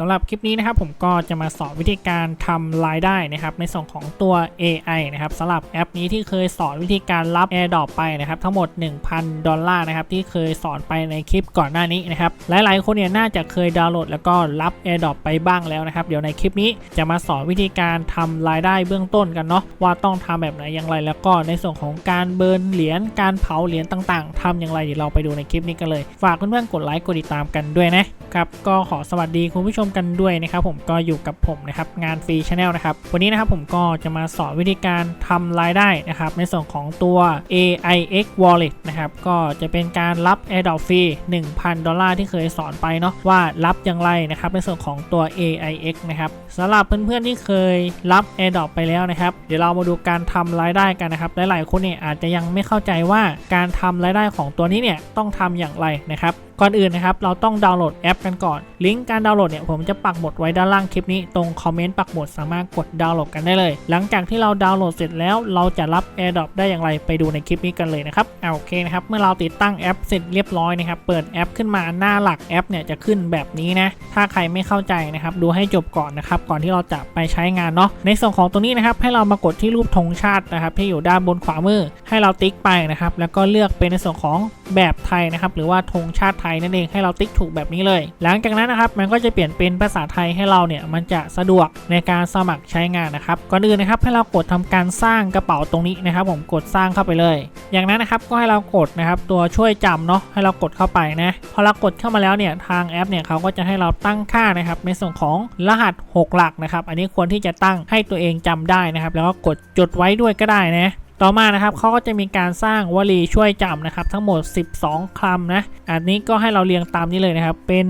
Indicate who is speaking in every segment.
Speaker 1: สำหรับคลิปนี้นะครับผมก็จะมาสอนวิธีการทำรายได้นะครับในส่วนของตัว AI นะครับสำหรับแอปนี้ที่เคยสอนวิธีการรับ AirDrop ไปนะครับทั้งหมด 1,000 ดอลลาร์นะครับที่เคยสอนไปในคลิปก่อนหน้านี้นะครับหลายๆ คนเนี่ยน่าจะเคยดาวน์โหลดแล้วก็รับ AirDrop ไปบ้างแล้วนะครับเดี๋ยวในคลิปนี้จะมาสอนวิธีการทำรายได้เบื้องต้นกันเนาะว่าต้องทำแบบไหนอย่างไร แล้วก็ในส่วนของการเบิร์นเหรียญการเผาเหรียญต่าง ๆทำอย่างไรเดี๋ยวเราไปดูในคลิปนี้กันเลย ฝากเพื่อนๆกดไลค์กดติดตามกันด้วยนะ ครับก็ขอสวัสดีคุณผู้ชมกันด้วยนะครับผมก็อยู่กับผมนะครับงานฟรีชาแนลนะครับวันนี้นะครับผมก็จะมาสอนวิธีการทำรายได้นะครับในส่วนของตัว AIX Wallet นะครับก็จะเป็นการรับ AirDrop ฟรี 1,000 ดอลลาร์ที่เคยสอนไปเนาะว่ารับอย่างไรนะครับในส่วนของตัว AIX นะครับสำหรับเพื่อนๆที่เคยรับ AirDrop ไปแล้วนะครับเดี๋ยวเรามาดูการทำรายได้กันนะครับหลายๆคนเนี่ยอาจจะยังไม่เข้าใจว่าการทำรายได้ของตัวนี้เนี่ยต้องทำอย่างไรนะครับก่อนอื่นนะครับเราต้องดาวน์โหลดแอปกันก่อน ลิงก์การดาวน์โหลดเนี่ยผมจะปักหมุดไว้ด้านล่างคลิปนี้ตรงคอมเมนต์ปักหมุดสามารถกดดาวน์โหลดกันได้เลย หลังจากที่เราดาวน์โหลดเสร็จแล้วเราจะรับ AirDrop ได้อย่างไรไปดูในคลิปนี้กันเลยนะครับเอาโอเคนะครับเมื่อเราติดตั้งแอปเสร็จเรียบร้อยนะครับเปิดแอปขึ้นมาหน้าหลักแอปเนี่ยจะขึ้นแบบนี้นะถ้าใครไม่เข้าใจนะครับดูให้จบก่อนนะครับก่อนที่เราจะไปใช้งานเนาะในส่วนของตรงนี้นะครับให้เรามากดที่รูปธงชาตินะครับที่อยู่ด้านบนขวามือ ให้เราติ๊กไปนะครับแล้วก็เลือกเป็นในส่วนของแบบไทยนะครับหรือว่าธงชาติไทยนั่นเองให้เราติ๊กถูกแบบนี้เลย หลังจากนั้นนะครับมันก็จะเปลี่ยนเป็นภาษาไทยให้เราเนี่ยมันจะสะดวกในการสมัครใช้งานนะครับก่อนอื่นนะครับให้เรากดทำการสร้างกระเป๋าตรงนี้นะครับ ผมกดสร้างเข้าไปเลย อย่างนั้นนะครับก็ให้เรากดนะครับตัวช่วยจำเนาะให้เรากดเข้าไปนะพอเรากดเข้ามาแล้วเนี่ยทางแอปเนี่ยเขาก็จะให้เราตั้งค่านะครับในส่วนของรหัส 6 หลักนะครับอันนี้ควรที่จะตั้งให้ตัวเองจำได้นะครับ แล้วก็กดจดไว้ด้วยก็ได้นะ ต่อมานะครับเขาก็จะมีการสร้างวลีช่วยจำนะครับ ทั้งหมด 12คำนะ อันนี้ก็ให้เราเรียงตามนี้เลยนะครับ เป็น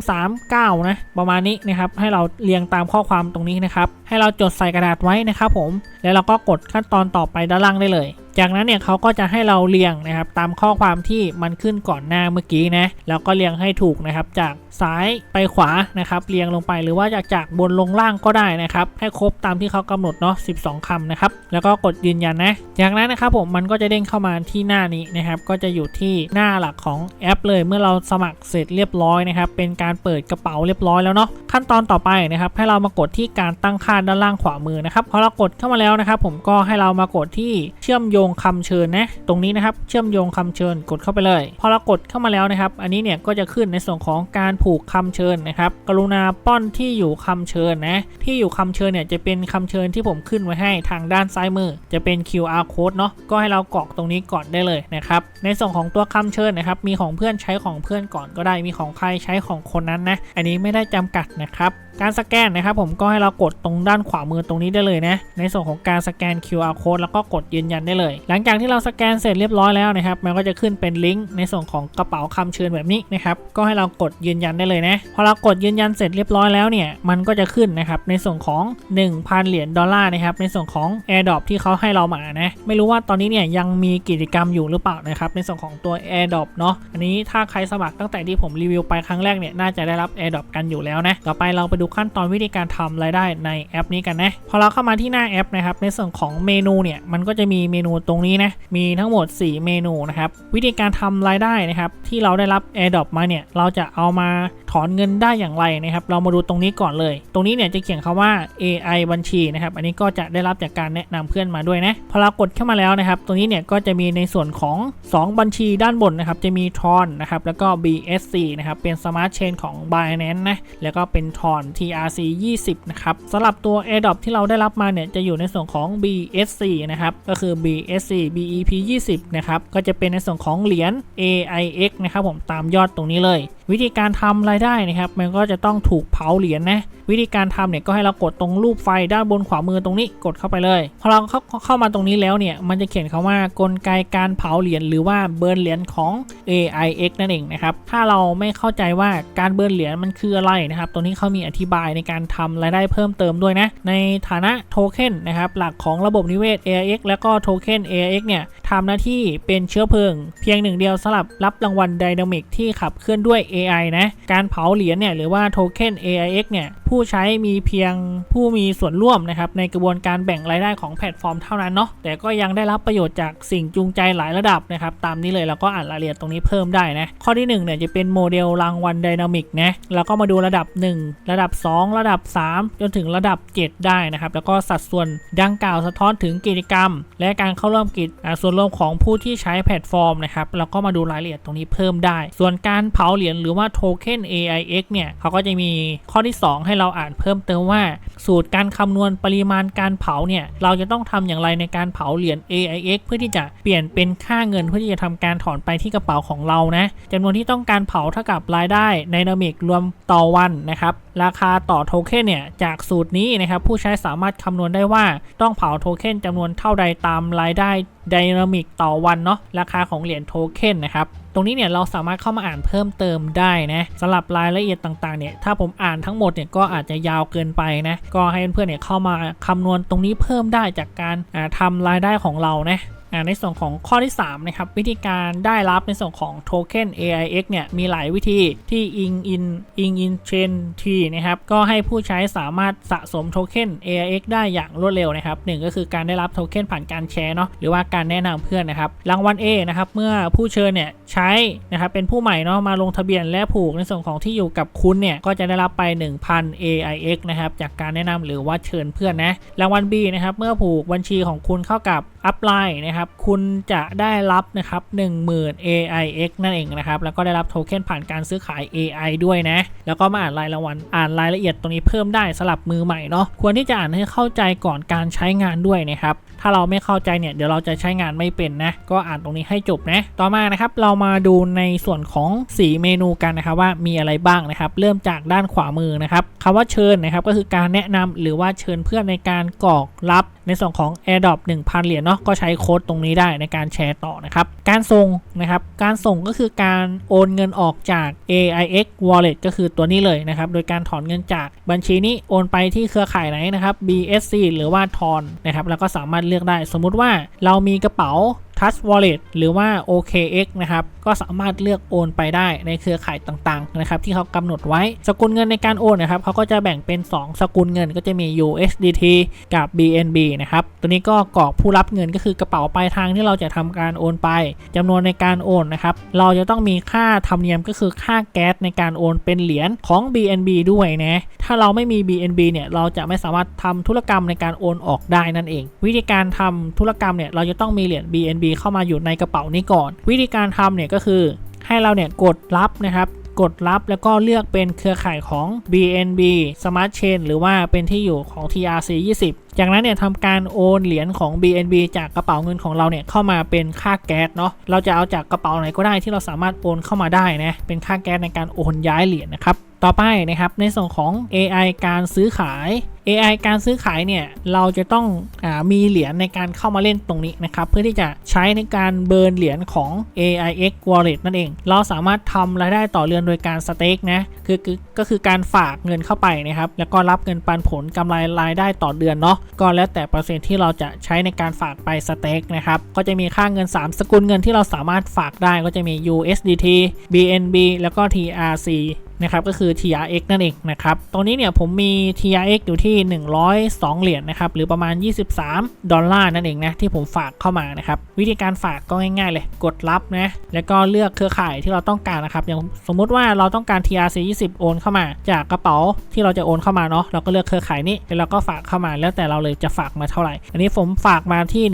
Speaker 1: 339 นะ ประมาณนี้นะครับ ให้เราเรียงตามข้อความตรงนี้นะครับ ให้เราจดใส่กระดาษไว้นะครับผม แล้วเราก็กดขั้นตอนต่อไปด้านล่างได้เลย จากนั้นเนี่ยเขาก็จะให้เราเรียงนะครับตามข้อความที่มันขึ้นก่อนหน้าเมื่อกี้นะแล้วก็เรียงให้ถูกนะครับจากซ้ายไปขวานะครับเรียงลงไปหรือว่าจากจากบนลงล่างก็ได้นะครับให้ครบตามที่เขากำหนดเนาะ12คำนะครับแล้วก็กดยืนยันนะจากนั้นนะครับผมมันก็จะเด้งเข้ามาที่หน้านี้นะครับก็จะอยู่ที่หน้าหลักของแอป เลยเมื่อเราสมัครเสร็จเรียบร้อยนะครับเป็นการเปิดกระเป๋าเรียบร้อยแล้วเนาะขั้นตอนต่อไปนะครับให้เรามากดที่การตั้งค่าด้านล่างขวามือนะครับพอเรากดเข้ามาแล้วนะครับผมก็ให้เรามากดที่เชื่อมโยงคำเชิญนะ ตรงนี้นะครับ เชื่อมโยงคำเชิญกดเข้าไปเลย พอเรากดเข้ามาแล้วนะครับ อันนี้เนี่ยก็จะขึ้นในส่วนของการผูกคำเชิญนะครับ กรุณาป้อนที่อยู่คำเชิญนะ ที่อยู่คำเชิญเนี่ยจะเป็นคำเชิญที่ผมขึ้นไว้ให้ทางด้านซ้ายมือ จะเป็น QR code เนาะ ก็ให้เรากรอกตรงนี้ก่อนได้เลยนะครับ ในส่วนของตัวคำเชิญนะครับ มีของเพื่อนใช้ของเพื่อนก่อนก็ได้ มีของใครใช้ของคนนั้นนะ อันนี้ไม่ได้จำกัดนะครับการสแกนนะครับผมก็ให้เรากดตรงด้านขวามือตรงนี้ได้เลยนะ ในส่วนของการสแกน QR code แล้วก็กดยืนยันได้เลย หลังจากที่เราสแกนเสร็จเรียบร้อยแล้วนะครับ มันก็จะขึ้นเป็นลิงก์ในส่วนของกระเป๋าคำเชิญแบบนี้นะครับ ก็ให้เรากดยืนยันได้เลยนะ พอเรากดยืนยันเสร็จเรียบร้อยแล้วเนี่ย มันก็จะขึ้นนะครับในส่วนของ 1,000 เหรียญดอลลาร์นะครับ ในส่วนของ AirDrop ที่เขาให้เรามานะ ไม่รู้ว่าตอนนี้เนี่ยยังมีกิจกรรมอยู่หรือเปล่านะครับในส่วนของตัว AirDrop เนาะ อันนี้ถ้าใครสมัครตั้งแต่ที่ผมรีวิวไปครั้งแรกเนี่ย น่าจะได้รับ AirDrop กันอยู่แล้วนะ ต่อไปเราไปดูขั้นตอนวิธีการทำรายได้ในแอปนี้กันนะ พอเราเข้ามาที่หน้าแอปนะครับ ในส่วนของเมนูเนี่ย มันก็จะมีเมนูตรงนี้นะ มีทั้งหมด 4 เมนูนะครับ วิธีการทำรายได้นะครับ ที่เราได้รับ AirDrop มาเนี่ย เราจะเอามาถอนเงินได้อย่างไรนะครับ เรามาดูตรงนี้ก่อนเลย ตรงนี้เนี่ยจะเขียนคำว่า AI บัญชีนะครับ อันนี้ก็จะได้รับจากการแนะนำเพื่อนมาด้วยนะ พอเรากดเข้ามาแล้วนะครับ ตรงนี้เนี่ยก็จะมีในส่วนของ 2 บัญชีด้านบนนะครับ จะมี Tron นะครับ แล้วก็ BSC นะครับ เป็น Smart Chain ของ Binance นะ แล้วก็เป็น Tron TRC 20 นะครับสำหรับตัว AirDrop ที่เราได้รับมาเนี่ย จะอยู่ในส่วนของ BSC นะครับ ก็คือ BSC BEP 20 นะครับ ก็จะเป็นในส่วนของเหรียญ AIX นะครับผม ตามยอดตรงนี้เลย วิธีการทำรายได้นะครับ มันก็จะต้องถูกเผาเหรียญนะ วิธีการทำเนี่ยก็ให้เรากดตรงรูปไฟด้านบนขวามือตรงนี้กดเข้าไปเลยพอเราเข้าเข้ามาตรงนี้แล้วเนี่ยมันจะเขียนคำว่ากลไกการเผาเหรียญหรือว่าเบิร์นเหรียญของ AIX นั่นเองนะครับถ้าเราไม่เข้าใจว่าการเบิร์นเหรียญมันคืออะไรนะครับตรงนี้เขามีอธิบายในการทำรายได้เพิ่มเติมด้วยนะในฐานะโทเค็นนะครับหลักของระบบนิเวศ AIX แล้วก็โทเค็น AIX เนี่ยทำหน้าที่เป็นเชื้อเพลิง เพียงหนึ่งเดียวสำหรับรับรางวัลไดนามิกที่ขับเคลื่อนด้วย AI นะการเผาเหรียญเนี่ยหรือว่าโทเค็น AIX เนี่ยผู้ผู้ใช้มีเพียงผู้มีส่วนร่วมนะครับในกระบวนการแบ่งรายได้ของแพลตฟอร์มเท่านั้นเนาะแต่ก็ยังได้รับประโยชน์จากสิ่งจูงใจหลายระดับนะครับตามนี้เลยเราก็อ่านรายละเอียดตรงนี้เพิ่มได้นะข้อที่1เนี่ยจะเป็นโมเดลรางวัลไดนามิกนะแล้วก็มาดูระดับ 1 ระดับ 2 ระดับ 3 จนถึงระดับ 7 ได้นะครับแล้วก็สัดส่วนดังกล่าวสะท้อนถึงกิจกรรม และการเข้าร่วมกิจอ่าส่วนรวมของผู้ที่ใช้แพลตฟอร์มนะครับแล้วก็มาดูรายละเอียดตรงนี้เพิ่มได้ ส่วนการเผาเหรียญหรือว่าโทเค็น AIX เนี่ยเขาก็จะมีข้อที่ 2 ให้เราอ่านเพิ่มเติมว่า สูตรการคำนวณปริมาณการเผาเนี่ยเราจะต้องทำอย่างไรในการเผาเหรียญ AIX เพื่อที่จะเปลี่ยนเป็นค่าเงินเพื่อที่จะทำการถอนไปที่กระเป๋าของเรานะจำนวนที่ต้องการเผาเท่ากับรายได้ไดนามิกรวมต่อวันนะครับราคาต่อโทเค็นเนี่ยจากสูตรนี้นะครับผู้ใช้สามารถคำนวณได้ว่าต้องเผาโทเค็นจำนวนเท่าใดตามรายได้ไดนามิกต่อวันเนาะราคาของเหรียญโทเค็นนะครับ ตรงนี้เนี่ยเราสามารถเข้ามาอ่านเพิ่มเติมได้นะสำหรับรายละเอียดต่างๆเนี่ยถ้าผมอ่านทั้งหมดเนี่ยก็อาจจะยาวเกินไปนะก็ให้เพื่อนๆเนี่ยเข้ามาคำนวณตรงนี้เพิ่มได้จากการอ่าทำรายได้ของเรานะอ่า ในส่วนของข้อที่ 3 นะครับ วิธีการได้รับในส่วนของโทเค็น AIX เนี่ย มีหลายวิธีที่อิงอินอิงอินเชนทีนะครับ ก็ให้ผู้ใช้สามารถสะสมโทเค็น AIX ได้อย่างรวดเร็วนะครับหนึ่งก็คือการได้รับโทเค็นผ่านการแชร์เนาะหรือว่าการแนะนำเพื่อนนะครับ รางวัล A นะครับ เมื่อผู้เชิญเนี่ยใช้นะครับเป็นผู้ใหม่เนาะมาลงทะเบียนและผูกในส่วนของที่อยู่กับคุณเนี่ยก็จะได้รับไป 1,000 AIX นะครับจากการแนะนำหรือว่าเชิญเพื่อนนะรางวัล B นะครับเมื่อผูกบัญชีของคุณเข้ากับอัพไลน์นะครับ คุณจะได้รับนะครับ10,000 AIX นั่นเองนะครับ แล้วก็ได้รับโทเค็นผ่านการซื้อขาย AI ด้วยนะ แล้วก็มาอ่านรายรางวัลอ่านรายละเอียดตรงนี้เพิ่มได้สลับมือใหม่เนาะ ควรที่จะอ่านให้เข้าใจก่อนการใช้งานด้วยนะครับ ถ้าเราไม่เข้าใจเนี่ย เดี๋ยวเราจะใช้งานไม่เป็นนะ ก็อ่านตรงนี้ให้จบนะ ต่อมานะครับ เรามาดูในส่วนของสีเมนูกันนะครับว่ามีอะไรบ้างนะครับ เริ่มจากด้านขวามือนะครับคำว่าเชิญนะครับก็คือการแนะนำหรือว่าเชิญเพื่อนในการกรอกรับ ในส่วนของ AirDrop 1,000 เหรียญเนาะก็ใช้โค้ดตรงนี้ได้ในการแชร์ต่อนะครับ การส่งนะครับการส่งก็คือการโอนเงินออกจาก AIX Wallet ก็คือตัวนี้เลยนะครับ โดยการถอนเงินจากบัญชีนี้โอนไปที่เครือข่ายไหนนะครับ BSC หรือว่าทอนนะครับแล้วก็สามารถเลือกได้ สมมุติว่าเรามีกระเป๋า Touch Wallet หรือว่า OKX นะครับ ก็สามารถเลือกโอนไปได้ในเครือข่ายต่างๆ นะครับ ที่เขากำหนดไว้ สกุลเงินในการโอนนะครับเขาก็จะแบ่งเป็น 2 สกุลเงินก็จะมี USDT กับ BNB นะครับ ตัวนี้ก็กรอกผู้รับเงินก็คือกระเป๋าปลายทางที่เราจะทำการโอนไปจำนวนในการโอนนะครับ เราจะต้องมีค่าธรรมเนียมก็คือค่าแก๊สในการโอนเป็นเหรียญของ BNB ด้วยนะ ถ้าเราไม่มี BNB เนี่ย เราจะไม่สามารถทำธุรกรรมในการโอนออกได้นั่นเอง วิธีการทำธุรกรรมเนี่ย เราจะต้องมีเหรียญ BNB เข้ามาอยู่ในกระเป๋านี้ก่อน วิธีการทำเนี่ยก็คือให้เราเนี่ยกดรับนะครับกดรับแล้วก็เลือกเป็นเครือข่ายของ BNB Smart Chain หรือว่าเป็นที่อยู่ของ TRC 20 จากนั้นเนี่ยทำการโอนเหรียญของ BNB จากกระเป๋าเงินของเราเนี่ยเข้ามาเป็นค่าแก๊สเนาะ เราจะเอาจากกระเป๋าไหนก็ได้ที่เราสามารถโอนเข้ามาได้นะ เป็นค่าแก๊สในการโอนย้ายเหรียญนะครับ ต่อไปนะครับในส่วนของ AI การซื้อขาย AI การซื้อขายเนี่ยเราจะต้องอมีเหรียญในการเข้ามาเล่นตรงนี้นะครับเพื่อที่จะใช้ในการเบิร์นเหรียญของ AIX Wallet นั่นเอง เราสามารถทำรายได้ต่อเดือนโดยการสเต็กนะคือคือก็คือการฝากเงินเข้าไปนะครับแล้วก็รับเงินปันผลกำไรรายได้ต่อเดือนเนาะก็แล้วแต่เปอร์เซ็นต์ที่เราจะใช้ในการฝากไปสเต็กนะครับก็จะมีค่าเงิน 3 สกุลเงินที่เราสามารถฝากได้ก็จะมี USDT BNB แล้วก็ TRC นะครับก็คือ TRX นั่นเองนะครับตรงนี้เนี่ยผมมี TRX อยู่ที่ 102 เหรียญนะครับหรือประมาณ 23 ดอลลาร์นั่นเองนะที่ผมฝากเข้ามานะครับวิธีการฝากก็ง่ายๆเลยกดรับนะแล้วก็เลือกเครือข่ายที่เราต้องการนะครับอย่างสมมุติว่าเราต้องการ TRC 20 โอนเข้ามา จากกระเป๋าที่เราจะโอนเข้ามาเนาะเราก็เลือกเครือข่ายนี้แล้วเราก็ฝากเข้ามาแล้วแต่เราเลยจะฝากมาเท่าไหร่ อันนี้ผมฝากมาที่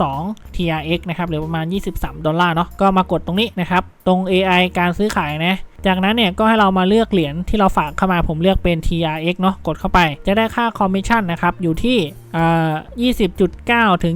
Speaker 1: 102 TRX นะครับหรือประมาณ 23 ดอลลาร์เนาะก็มากดตรงนี้นะครับตรง AI การซื้อขายนะ จากนั้นเนี่ยก็ให้เรามาเลือกเหรียญที่เราฝากเข้ามาผมเลือกเป็น TRX เนาะกดเข้าไป จะได้ค่าคอมมิชชั่นนะครับอยู่ที่ 20.9 ถึง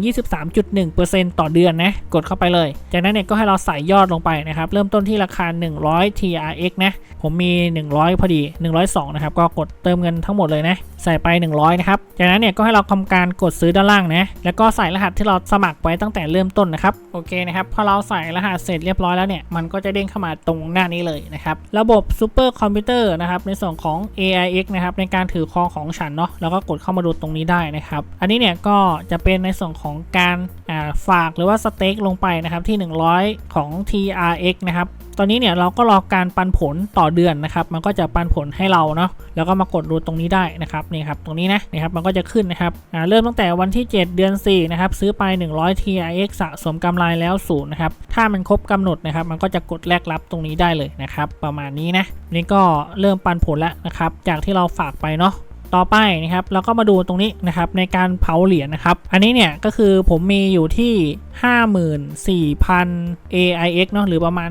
Speaker 1: 23.1%ต่อเดือนนะ กดเข้าไปเลย จากนั้นเนี่ยก็ให้เราใส่ยอดลงไปนะครับ เริ่มต้นที่ราคา 100 TRX นะ ผมมี 100 พอดี 102 นะครับ ก็กดเติมเงินทั้งหมดเลยนะ ใส่ไป 100 นะครับ จากนั้นเนี่ยก็ให้เราทำการกดซื้อด้านล่างนะ แล้วก็ใส่รหัสที่เราสมัครไว้ตั้งแต่เริ่มต้นนะครับ โอเคนะครับ พอเราใส่รหัสเสร็จเรียบร้อยแล้วเนี่ย มันก็จะเด้งเข้ามาตรงหน้านี้เลยนะครับ ระบบซูเปอร์คอมพิวเตอร์นะครับ ในส่วนของ AIX นะครับ ในการถือครองของฉันเนาะ แล้วก็กดเข้ามาดูตรงนี้ได้นะครับอันนี้เนี่ยก็จะเป็นในส่วนของการาฝากหรือว่าสเต็กลงไปนะครับที่ 100 ของ TRX นะครับตอนนี้เนี่ยเราก็รอการปันผลต่อเดือนนะครับ มันก็จะปันผลให้เราเนาะ แล้วก็มากดดูตรงนี้ได้นะครับนี่ครับตรงนี้นะนี่ครับมันก็จะขึ้นนะครับเริ่มตั้งแต่วันที่ 7 เดือน 4 นะครับ ซื้อไป 100 TRX สะสมกำไรแล้วศูนย์นะครับ ถ้ามันครบกำหนดนะครับ มันก็จะกดแลกรับตรงนี้ได้เลยนะครับ ประมาณนี้นะนี่ก็เริ่มปันผลแล้วนะครับ จากที่เราฝากไปเนาะ ต่อไปนะครับเราก็มาดูตรงนี้นะครับในการเผาเหรียญนะครับ อันนี้เนี่ยก็คือผมมีอยู่ที่ 54,000 AIX เนาะหรือประมาณ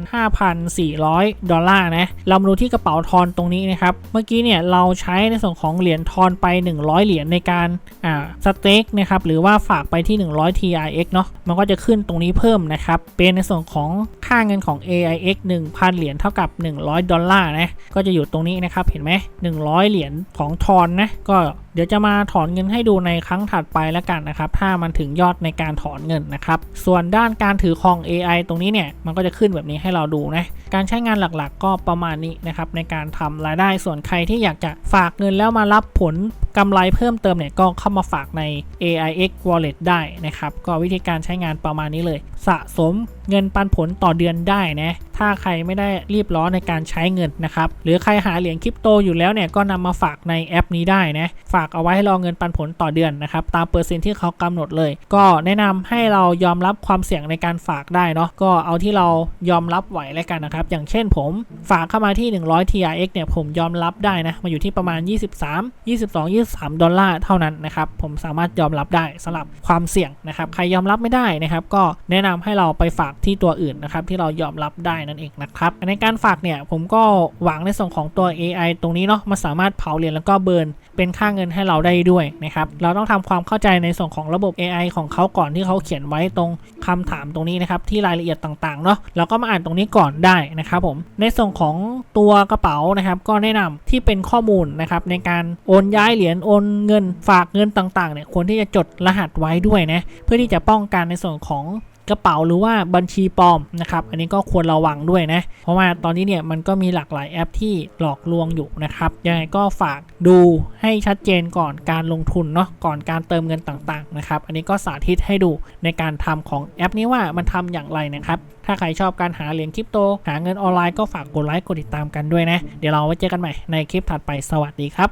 Speaker 1: 5,400 ดอลลาร์นะเรามาดูที่กระเป๋าทอนตรงนี้นะครับ เมื่อกี้เนี่ยเราใช้ในส่วนของเหรียญทอนไป 100 เหรียญในการอ่าสเต็กนะครับหรือว่าฝากไปที่ 100 TRX เนาะมันก็จะขึ้นตรงนี้เพิ่มนะครับ เป็นในส่วนของค่าเงินของ AIX 1,000 เหรียญเท่ากับ 100 ดอลลาร์นะก็จะอยู่ตรงนี้นะครับเห็นไหม100 เหรียญของทอนนะก็เดี๋ยวจะมาถอนเงินให้ดูในครั้งถัดไปแล้วกันนะครับ ถ้ามันถึงยอดในการถอนเงินนะครับ ส่วนด้านการถือครอง AI ตรงนี้เนี่ย มันก็จะขึ้นแบบนี้ให้เราดูนะ การใช้งานหลักๆ ก็ประมาณนี้นะครับในการทำรายได้ ส่วนใครที่อยากจะฝากเงินแล้วมารับผล กำไรเพิ่มเติมเนี่ยก็เข้ามาฝากใน AIX Wallet ได้นะครับ ก็วิธีการใช้งานประมาณนี้เลย สะสมเงินปันผลต่อเดือนได้นะ ถ้าใครไม่ได้รีบร้อนในการใช้เงินนะครับ หรือใครหาเหรียญคริปโตอยู่แล้วเนี่ยก็นำมาฝากในแอปนี้ได้นะ ฝากเอาไว้ให้รอเงินปันผลต่อเดือนนะครับ ตามเปอร์เซ็นที่เขากำหนดเลย ก็แนะนำให้เรายอมรับความเสี่ยงในการฝากได้เนาะ ก็เอาที่เรายอมรับไหวแล้วกันนะครับ อย่างเช่นผมฝากเข้ามาที่ 100 TRX เนี่ยผมยอมรับได้นะ มาอยู่ที่ประมาณ 23 22 23ดอลลาร์เท่านั้นนะครับ ผมสามารถยอมรับได้สำหรับความเสี่ยงนะครับ ใครยอมรับไม่ได้นะครับ ก็แนะนำให้เราไปฝากที่ตัวอื่นนะครับที่เรายอมรับได้นั่นเองนะครับ ในการฝากเนี่ยผมก็หวังในส่วนของตัว AI ตรงนี้เนาะมันสามารถเผาเหรียญแล้วก็เบิร์นเป็นค่าเงินให้เราได้ด้วยนะครับ เราต้องทำความเข้าใจในส่วนของระบบ AI ของเขาก่อนที่เขาเขียนไว้ตรงคำถามตรงนี้นะครับที่รายละเอียดต่างๆเนาะเราก็มาอ่านตรงนี้ก่อนได้นะครับผมในส่วนของตัวกระเป๋านะครับก็แนะนำที่เป็นข้อมูลนะครับในการโอนย้ายเหรียญโอนเงินฝากเงินต่างๆเนี่ยควรที่จะจดรหัสไว้ด้วยนะเพื่อที่จะป้องกันในส่วนของกระเป๋าหรือว่าบัญชีปลอมนะครับอันนี้ก็ควรระวังด้วยนะ เพราะว่าตอนนี้เนี่ยมันก็มีหลากหลายแอปที่หลอกลวงอยู่นะครับยังไงก็ฝากดูให้ชัดเจนก่อนการลงทุนเนาะก่อนการเติมเงินต่างๆนะครับอันนี้ก็สาธิตให้ดูในการทำของแอปนี้ว่ามันทำอย่างไรนะครับถ้าใครชอบการหาเหรียญคริปโต หาเงินออนไลน์ก็ฝากกดไลค์กดติดตามกันด้วยนะ เดี๋ยวเราไว้เจอกันใหม่ในคลิปถัดไปสวัสดีครับ